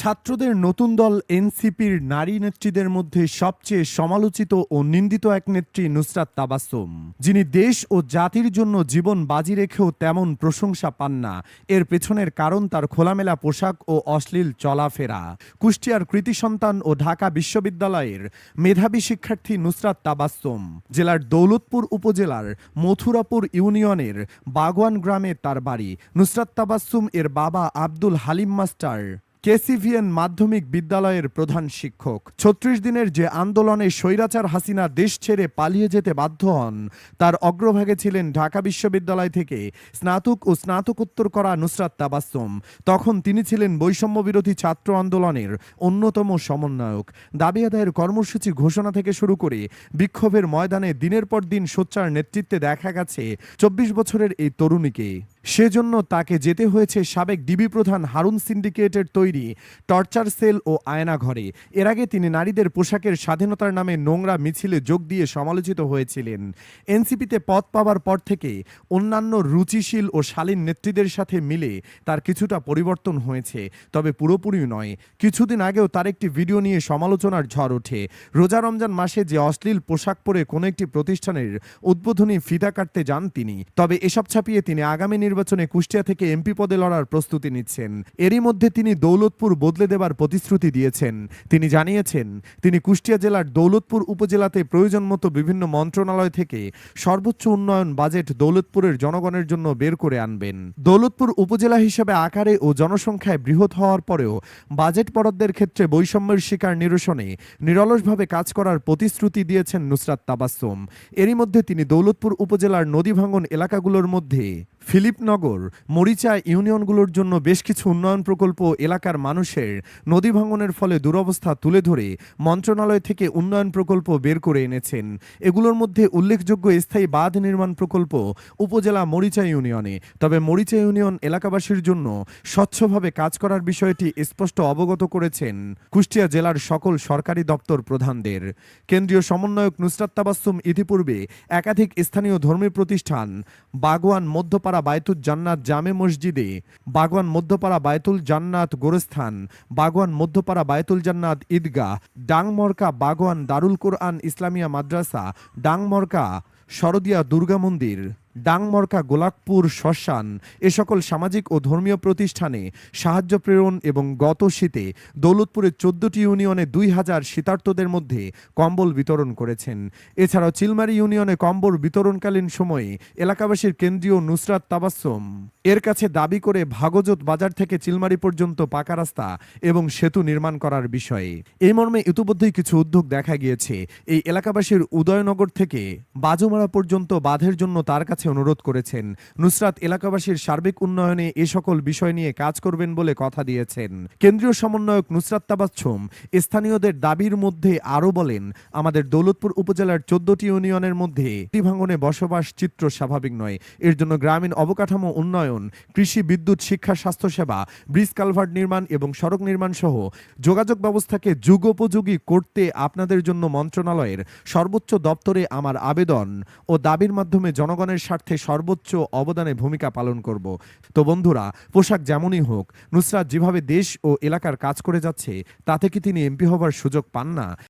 ছাত্রদের নতুন দল এনসিপির নারী নেত্রীদের মধ্যে সবচেয়ে সমালোচিত ও নিন্দিত এক নেত্রী নুসরাত তাবাসুম যিনি দেশ ও জাতির জন্য জীবন বাজি রেখেও তেমন প্রশংসা পান না। এর পেছনের কারণ তার খোলামেলা পোশাক ও অশ্লীল চলাফেরা। কুষ্টিয়ার কৃতি সন্তান ও ঢাকা বিশ্ববিদ্যালয়ের মেধাবী শিক্ষার্থী নুসরাত তাবাসুম জেলার দৌলতপুর উপজেলার মথুরাপুর ইউনিয়নের বাগওয়ান গ্রামে তার বাড়ি। নুসরাত তাবাসুম এর বাবা আব্দুল হালিম মাস্টার কেসিভিএন মাধ্যমিক বিদ্যালয়ের প্রধান শিক্ষক। ছত্রিশ দিনের যে আন্দোলনে স্বৈরাচার হাসিনা দেশ ছেড়ে পালিয়ে যেতে বাধ্য হন, তার অগ্রভাগে ছিলেন ঢাকা বিশ্ববিদ্যালয় থেকে স্নাতক ও স্নাতকোত্তর করা নুসরাত তাবাসুম তখন তিনি ছিলেন বৈষম্য বিরোধী ছাত্র আন্দোলনের অন্যতম সমন্বয়ক। দাবি আদায়ের কর্মসূচি ঘোষণা থেকে শুরু করে বিক্ষোভের ময়দানে দিনের পর দিন সোচ্চার নেতৃত্বে দেখা গেছে চব্বিশ বছরের এই তরুণীকে। সেজন্য তাকে যেতে হয়েছে সাবেক ডিবি প্রধান হারুন সিন্ডিকেটের তৈরি টর্চার সেল ও আয়না ঘরে। এর আগে তিনি নারীদের পোশাকের স্বাধীনতার নামে নোংরা মিছিলে যোগ দিয়ে সমালোচিত হয়েছিলেন। এনসিপিতে পদ পাওয়ার পর থেকে অন্যান্য রুচিশীল ও শালীন নেত্রীদের সাথে মিলে তার কিছুটা পরিবর্তন হয়েছে, তবে পুরোপুরি নয়। কিছুদিন আগেও তার একটি ভিডিও নিয়ে সমালোচনার ঝড় ওঠে। রোজা রমজান মাসে যে অশ্লীল পোশাক পরে কোনো একটি প্রতিষ্ঠানের উদ্বোধনী ফিতা কাটতে যান তিনি, তবে এসব ছাপিয়ে তিনি আগামী নির্বাচনে কুষ্টিয়া থেকে এমপি পদে লড়ার প্রস্তুতি নিচ্ছেন। এরই মধ্যে তিনি দৌলতপুর বদলে দেবার প্রতিশ্রুতি দিয়েছেন। তিনি জানিয়েছেন, তিনি কুষ্টিয়া জেলার দৌলতপুর উপজেলাতে প্রয়োজন মতো বিভিন্ন মন্ত্রণালয় থেকে সর্বোচ্চ উন্নয়ন বাজেট দৌলতপুরের জনগণের জন্য বের করে আনবেন। দৌলতপুর উপজেলা হিসেবে আকারে ও জনসংখ্যায় বৃহৎ হওয়ার পরেও বাজেট বরাদ্দের ক্ষেত্রে বৈষম্যের শিকার নিরসনে নিরলসভাবে কাজ করার প্রতিশ্রুতি দিয়েছেন নুসরাত তাবাসুম এরই মধ্যে তিনি দৌলতপুর উপজেলার নদী ভাঙ্গন এলাকাগুলোর মধ্যে ফিলিপনগর, মরিচা ইউনিয়নগুলোর জন্য বেশ কিছু উন্নয়ন প্রকল্প এলাকার মানুষের নদী ভাঙনের ফলে দুরবস্থা তুলে ধরে মন্ত্রণালয় থেকে উন্নয়ন প্রকল্প বের করে এনেছেন। এগুলোর মধ্যে উল্লেখযোগ্য স্থায়ী বাঁধ নির্মাণ প্রকল্প উপজেলা মরিচা ইউনিয়নে। তবে মরিচা ইউনিয়ন এলাকাবাসীর জন্য স্বচ্ছভাবে কাজ করার বিষয়টি স্পষ্ট অবগত করেছেন কুষ্টিয়া জেলার সকল সরকারি দপ্তর প্রধানদের। কেন্দ্রীয় সমন্বয়ক নুসরাত ইতিপূর্বে একাধিক স্থানীয় ধর্মীয় প্রতিষ্ঠান, বাগওয়ান, মধ্যপাড়া বায়তুল জান্নাত জামে মসজিদে, বাগওয়ান মধ্যপাড়া বায়তুল জান্নাত গোরস্থান, বাগওয়ান মধ্যপাড়া বায়তুল জান্নাত ঈদগাহ, ডাংমরকা বাগওয়ান দারুল কোরআন ইসলামিয়া মাদ্রাসা, ডাংমরকা শরদিয়া দুর্গা মন্দির। ডাংমরকা গোলাকপুর শ্মশান। এ সকল সামাজিক ও ধর্মীয় প্রতিষ্ঠানে সাহায্য প্রেরণ এবং গত শীতে দৌলতপুরের চোদ্দটি ইউনিয়নে দুই হাজার শীতার্তদের মধ্যে কম্বল বিতরণ করেছেন। এছাড়াও চিলমারি ইউনিয়নে কম্বল বিতরণকালীন সময়ে এলাকাবাসীর কেন্দ্রীয় নুসরাত তাবাসম এর কাছে দাবি করে ভাগজত বাজার থেকে চিলমারি পর্যন্ত পাকা রাস্তা এবং সেতু নির্মাণ করার বিষয়ে। এই মর্মে ইতিমধ্যেই কিছু উদ্যোগ দেখা গিয়েছে। এই এলাকাবাসীর উদয়নগর থেকে বাজুমারা পর্যন্ত বাঁধের জন্য তার কাছে অনুরোধ করেছেন। নুসরাত এলাকাবাসীর সার্বিক উন্নয়নে এ সকল বিষয় নিয়ে কাজ করবেন বলে কথা দিয়েছেন। কেন্দ্রীয় সমন্বয়ক নুসরাত তাবাচ্ছুম স্থানীয়দের দাবির মধ্যে আরও বলেন, আমাদের দৌলতপুর উপজেলার চোদ্দটি ইউনিয়নের মধ্যে ভাঙনে বসবাস চিত্র স্বাভাবিক নয়। এর জন্য গ্রামীণ অবকাঠামো উন্নয়ন, কৃষি বিদ্যুৎ শিক্ষা স্বাস্থ্যসেবা, ব্রিজ কালভার্ট নির্মাণ এবং সড়ক নির্মাণ সহ যোগাযোগ ব্যবস্থাকে যুগোপযোগী করতে আপনাদের জন্য মন্ত্রণালয়ের সর্বোচ্চ দপ্তরে আমার আবেদন ও দাবির মাধ্যমে জনগণের স্বার্থে সর্বোচ্চ অবদানে ভূমিকা পালন করব। তো বন্ধুরা, পোশাক যেমনই হোক, নুসরাত যেভাবে দেশ ও এলাকার কাজ করে যাচ্ছে, তাতে কি তিনি এমপি হবার সুযোগ পান না?